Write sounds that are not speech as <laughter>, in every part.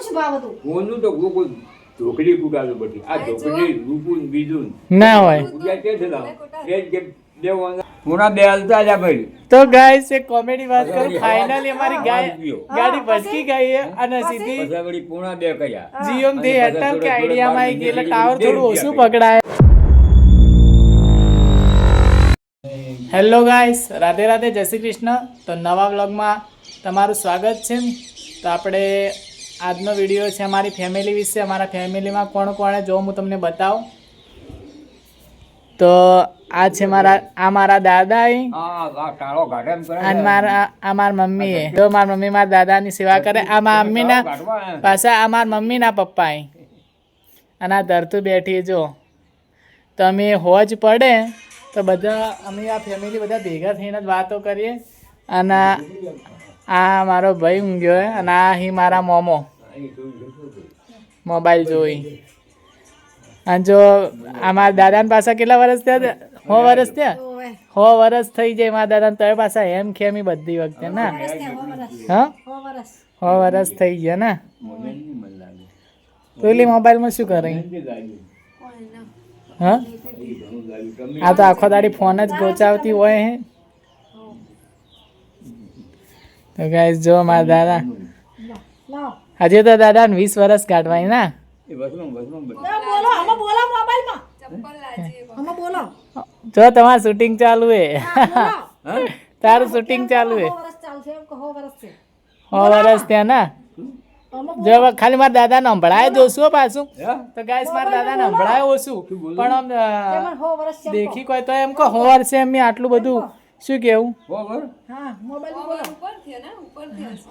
હોનું શું ભાવ હતું? કોનું તો કોઈ કોઈ ઢોકળી કુટાડો બધી. આ ઢોકળી રૂપું બીજું ના હોય. કુટ્યા કે છે એ કે બે બે હાલતા જા ભાઈ. તો ગાઈસ એક કોમેડી વાત કરું. ફાઇનલી અમારી ગાડી ભટકી ગઈ છે અને સીધી પછી બે કર્યા. જીઓ થી એરટેલ કે આઈડિયામાં આવી ગઈ એટલે ટાવર થોડું ઓછું પકડાય. હેલો ગાઈસ રાધે રાધે જય શ્રી કૃષ્ણ. તો નવા વ્લોગમાં તમારું સ્વાગત છે. તો આપણે આજનો વીડિયો છે અમારી ફેમિલી વિશે. અમારા ફેમિલીમાં કોણ કોણે જો હું તમને બતાવું. તો આ છે મારા આ મારા દાદા અને મારા આ મારા મમ્મી જો તો મારા મમ્મી મારા દાદાની સેવા કરે. આ મારા મમ્મીના પાછા આ મારા મમ્મીના પપ્પા અને આ ધરતું બેઠી જો. તો અમે હોજ પડે. તો બધા અમે આ ફેમિલી બધા ભેગા થઈને જ વાતો કરીએ. અને આ મારો ભાઈ ઊંઘ્યો હે અને આ અહીં મારા મોમો. મોબાઈલ જોઈ. અને જો અમારા દાદાને પાછા કેટલા વર્ષ થયા હો વર્ષ થયા? હો વર્ષ થઈ જાય મારા દાદાને તો પાછા એમ ખેમી બધી વખતે ના? હો હા હો? વર્ષ થઈ ગયા ને. પેલી મોબાઈલમાં શું કરે? હા? આ તો આખો દાડી ફોન જ ગોચાવતી હોય હે તો ગાઈસ જો મારા દાદા. આજે તો તો દાદાને વીસ વર્ષ કાઢવાય ના. ના જો તમારું શૂટિંગ ચાલુ હે. તારું શૂટિંગ ચાલુ હે. હો વર્ષ ત્યાં ના. જો ખાલી મારા દાદાને સંભળાય જોશું પાછું. તો ગાઈસ મારા દાદાને સંભળાય ઓછું. પણ આમ. દેખી કોઈ તો એમ કહો વર્ષે એમ આટલું બધું શું કેવું?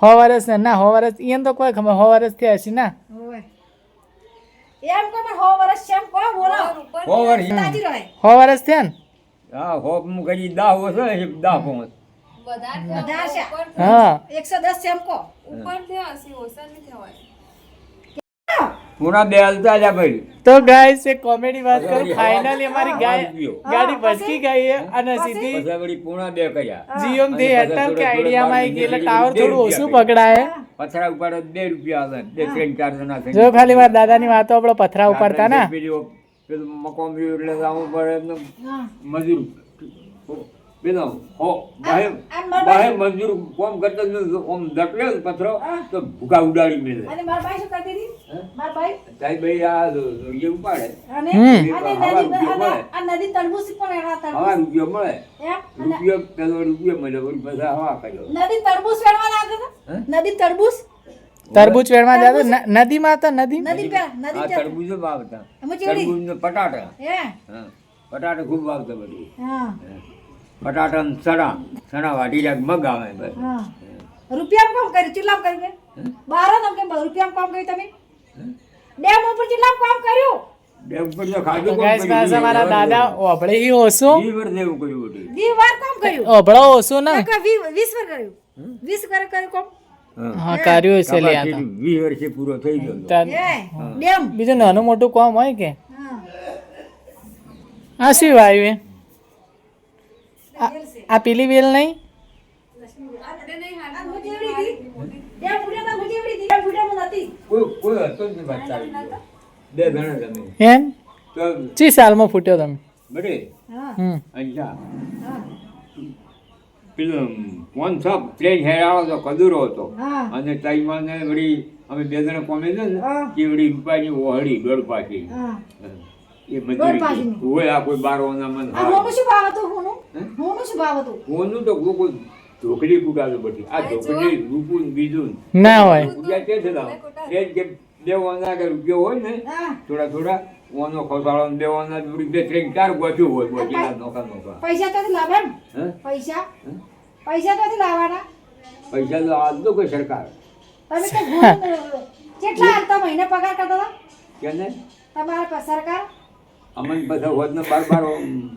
હા વર્ષ ને ના સો વર્ષ એને તો કોઈ ખબર સો વર્ષ થયા છે ના. એમ હો વરસ છે એમ કહો બોલો. હો વર્ષ. થયા ને? હા, હું કદી દાહ વર્ષ દાહ પોંચ. હા. એકસો દસ એમ પૂણા બે હલતા જા ભાઈ. તો ગાઈસ એક કોમેડી વાત કરું. ફાઇનલી અમારી ગાય. ગાડી ભટકી ગઈ છે અને સીધી પછાડી પૂણા બે કર્યા. જીઓ થી એરટેલ કે આઈડિયા આઈડિયામાં ગઈ એટલે ટાવર થોડું ઓછું. પકડાય. પથરા ઉપાડો તો બે રૂપિયા આવે બે ત્રણ ચાર જણા થઈને. જો ખાલી મારા દાદાની વાતો આપણો પથરા ઉપાડતા ના. પેલું મકોમ એટલે આવું પડે મજૂર. પેલો હો બાહે બાહે મજૂર કોમ કરતા ઓમ દટલે પથરો તો ભૂકા ઉડાડી મેલે. અને મારા ભાઈ શું કરતી હતી? મારા ભાઈ સાહેબ ભાઈ આ એ ઉપાડે. અને હમ. અને હવા નદી રૂપિયો મળે. આ નદી તરબૂચ પણ એના રૂપિયો મળે. રૂપિયો પેલો રૂપિયો મળે પાછા હવા કર્યો નદી તરબૂચ વેણવા લાગે નદી તરબૂચ? તરબૂચ વેણમાં જાતો? નદીમાં તો નદી નદી પે નદી તરબૂચ વાવતા તરબૂચ ને પટાટા. હે? પટાટા ખૂબ વાવતા બધું. હા. ને ચણા. ચણા વાટી જાય મગ આવે રૂપિયામાં કામ કર્યું? ચિલ્લામ કર્યું? બાર જ કેમ રૂપિયામાં કામ કર્યું તમે? ડેમ ઉપર ચિલ્લામ કામ કર્યું? કામ કામ બીજું નાનું મોટું કોમ હોય કે? આ શું વાયુ એ? આ- આ પીલી વેલ નહીં એમ તો ચી સાલમાં ફૂટ્યો તમે બડે હા પેલો ફોન છપ ટ્રેન હેરાળો હતો કદુરો હતો અને તાઈમાં ને વળી અમે બે જણા કોમે છે ને. કે વળી રૂપાની ઓહળી દોઢ પાછી હા એ મજૂરી હોય આ કોઈ બાર ઓના મન આ હોનું શું ભાવ હતું હોનું? હોનું શું ભાવ હતું? ફોનનું તો કોઈ ઢોકળી કુટાડો બધી. આ ઢોકળી રૂપું બીજું ના હોય. કે છે? એ કે બે વાના કે રૂપિયો હોય ને થોડા થોડા ઓનો ખોસાળો બે ત્રણ ચાર ગોઠ્યું હોય ગોઠેલા નોખા નોખા પૈસા તો લાવે એમ? પૈસા? હે? પૈસા તો લાવવાના? પૈસા તો તો કોઈ સરકાર. તમે <laughs> કેટલા હાલતા મહિને પગાર કરતા હતા? કે તમારા સરકાર અમને બધા હોત બાર બાર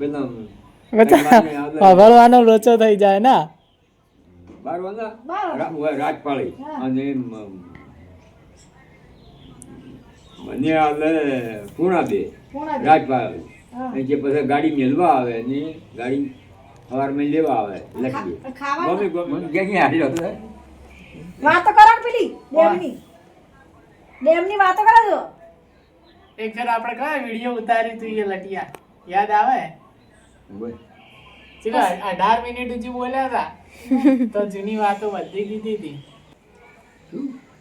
પેલા બધા લોચો થઈ જાય ના. બાર વાના રાજપાળી. અને મને આવે પૂણા બે રાજપાળી. જે પછી ગાડી મેલવા આવે ને ગાડી સવારમાં લેવા આવે લખી? ગમે ગમે હાલ્યો વાત કરો પેલી ડેમની. ડેમની વાતો કરો છો? એક ફેર આપણે કયા વીડિયો ઉતારી તું એ લટિયા? યાદ આવે. ચલો અઢાર મિનિટ જે બોલ્યા હતા. તો જૂની વાતો બધી કીધી હતી.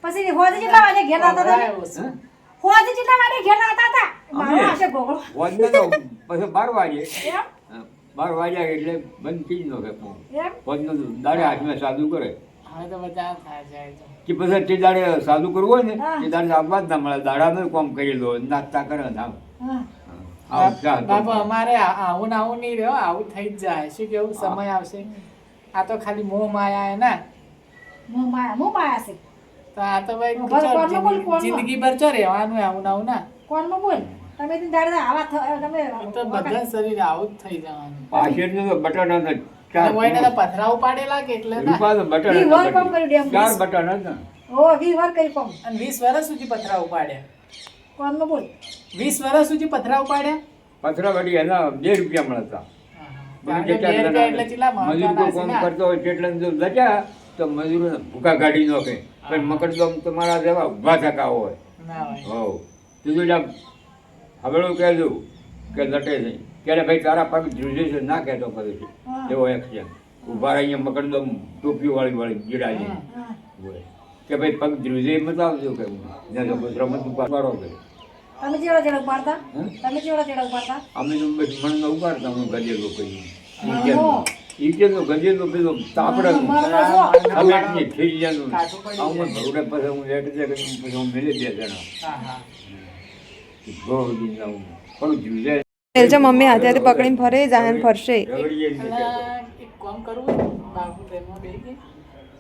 પછી હોજે કેટલા વાગે ઘેર આવતા હતા? ઓછું. કેટલા વાગે ઘેર આવતા હતા? મારો આશે ગોગળો વાંધો તો પછી બાર વાગે. એમ? હા, બાર વાગ્યા એટલે બંધ થઈ જ કે ફોન. એમ? ફોનનો દાડે હાથમાં સાદું કરે. હવે તો બધા થાય જાય તો. કે પછી તે દાડે સાદું કરવું હોય ને તે દાડે આપવા જ ના મળે. દાડામાં કોમ કરી લો નાસ્તા કરે ને આવું બાપુ અમારે આવું ને આવું નહીં રહ્યો આવું થઈ જ જાય. શું કેવું? સમય આવશે. આ તો ખાલી મોહ માયા હે ને. મોહ માયા મોહ માયા છે. તો આ તો ભાઈ જિંદગી- ભર ચો રહેવાનું હે આવું ને આવું ના? કોણમાં બોલ? તમે તો દાડે આવા તમે તો બધા શરીર આવું જ થઈ જવાનું. પાછળ બટાટા બટન કોઈને તો પથરા કે એટલે ના. રૂપાનું બટન ઈ હતા વાર કામ કર્યું ડેમ. ચાર બટન હતા ઓ વી વાર કરી કોમ અને વીસ વર્ષ સુધી પથરા ઉપાડ્યા કોણમાં બોલ? વીસ વર્ષ સુધી પથરા ઉપાડ્યા પથરા વળી એના બે રૂપિયા મળતા. કેટલા મજૂર કામ? કરતો હોય તેટલા જો લજા તો મજૂર ભૂકા કાઢી નોખે પણ મકરદમ તમારા જેવા ઊભા થકા હોય. ના હોય. હવ. તું તો કહેજો કે લટે નહીં. ત્યારે ભાઈ તારા પગ ધ્રુજે છે ના કહેતો કરે છે. એવો છે. ઊભા અહીંયા અહીંયા મકરદમ ટોપી વાળી વાળી ગીડાજી. કે ભાઈ પગ ધ્રુજે બતાવજો કે રમત ઉપાડો કે તમે જેવડા જેવડા ઉપાડતા તમે જેવડા જેવડા ઉપાડતા અમે તો બસ મણને ઉપાડતા હું ગજેલો કહીએ હા. ગજેલો પેલો તાપડાનું મારા પાસે હો. અમેટની ખીરિયાનું. કાચું પડી આવું જાય. ભવડે પછી હું એક કે પછી હું મેલે બે જણા. હા હા. ગોળદી પણ એલજા મમ્મી હાથે હાથે પકડીને ફરે જાહેર ફરશે. જ એક કામ કરવું બાપુ પ્રેમમાં બેહી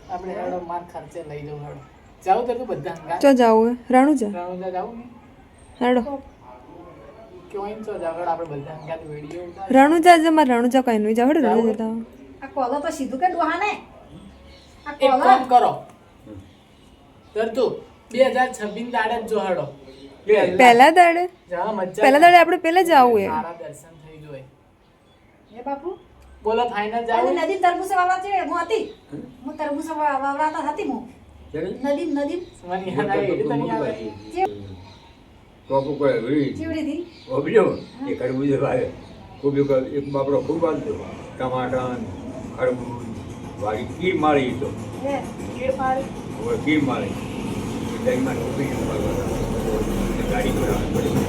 આપણે હેડો માર ખર્ચે લઈ જવું હેડો જાવું તો બધા ચો જાવું હે? રણુજા રણુજા જાવું ને? હેડો ક્યોં ચો જાવ આપણે બધા હંગાત વીડિયો ઉતાર રણુજા જ મારે રણુજા કઈ નહીં જાવ હેડો રણુજા જાવ આ કોલો તો સીધું કે ડોહાને આ એક કામ કરો. દાડે જો હેડો પહેલા દાડે? જા પહેલા દાડે આપણે પહેલા જ હે સારા દર્શન થઈ જોય એ. બાપુ? બોલો ફાઇનલ જાવ નદી તરબૂચ વાવવા છે હું હતી. હું તરબૂચ વા- વાવરાતા હતી હું. નદી નદી મને યાદ આવી તને યાદ આવી. કોઈ ઉપર ચીવડી દી ઓબજો એ ખરબૂજ વાવે. ખૂબ એક એક બાપડો ખૂબ આનતો ટમાટા ખરબૂજ વાળી કીર મારી તો. કીર મારી કીર માળી. દહીંમાં ટોપી ગાડી કરાવવાની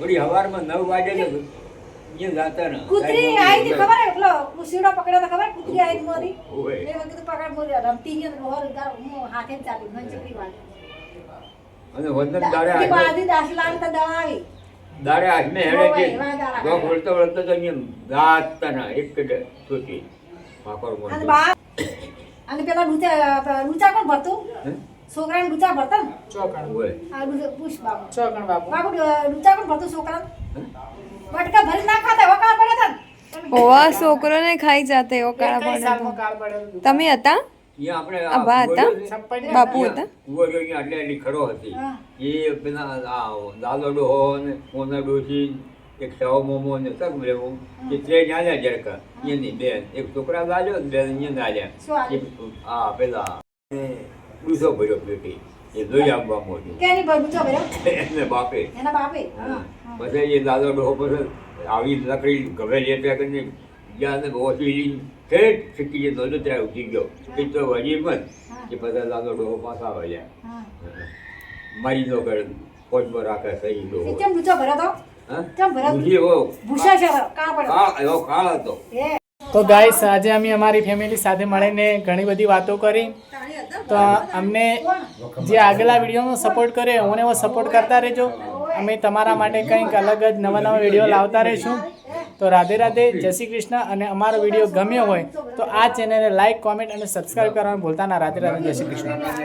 બધી હવારમાં નવ વાગે ને અહીંયા જાતા ને. કૂતરી આવી હતી ખબર? હે સીડો પકડ્યો ખબર? કૂતરી આવી હતી મોરી. મેં કીધું પકડ મોરી. રમતી ગઈ અને રોહર હું હાથે ચાલી મને ચકરી વાળી અને વંદન દાડે ઈ બાદી દાસી તો દવા આવી. દાડે હાથમે હેડે છે ગોખ વળતો વળતો તો અહીંયા ગાતા ના એક જ છૂટી પાકોર અને અને પેલા ડૂચા ડૂચા કોણ ભરતું? છોકરાને ડૂચા ભરતા ને? ચોકણ. હોય આ પૂછ બાબુ ચોકણ બાપુ. બાબુ ડૂચા કોણ ભરતું છોકરા? બટકા ભરી ના ખાતા એવા કાળા પડ્યા હતા ને. ઓવા છોકરોને ખાઈ જાતે ઓકાળા પડે? તમે હતા? બાપુ હતા? આટલી આટલી ખરો હતી. એ પેલા આ દાદો ડોહો ને એક સવ મોમો ને સગ લેવું. એ ત્રણ આલ્યા જરકા એની બેન. એક છોકરા લાલ્યો ને બેન અહીંયા શું આ પેલા એ ડૂસો ભર્યો પેટી. એ જોઈ આવવા મોટું એને બાપે. એના બાપે? હા, હા. પછી એ દાદો ડોહો પછી આવી લકડી ગભે લેતા કરીને જ્યાં ઓછી જતો હતો ત્યાં ઉઠી ગયો. એ તો વજી મત કે પછી દાદો ડોહો પાછા વળ્યા મારી નો કર પોચમાં રાખે સહી એ ડોહો. કેમ ડૂચા ભરાતો તો? ગાઈસ આજે અમે અમારી ફેમિલી સાથે મળીને ઘણી બધી વાતો કરી. તો અમને જે આગલા વિડીયોનો સપોર્ટ કરે હું એવો સપોર્ટ કરતા રહેજો. અમે તમારા માટે કંઈક અલગ જ નવા નવા વીડિયો લાવતા રહીશું. તો રાધે રાધે, જય શ્રી કૃષ્ણ અને અમારો વીડિયો ગમ્યો હોય તો આ ચેનલને લાઈક કોમેન્ટ અને સબસ્ક્રાઈબ કરવાનું ભૂલતા ના. રાધે રાધે, જય શ્રી કૃષ્ણ.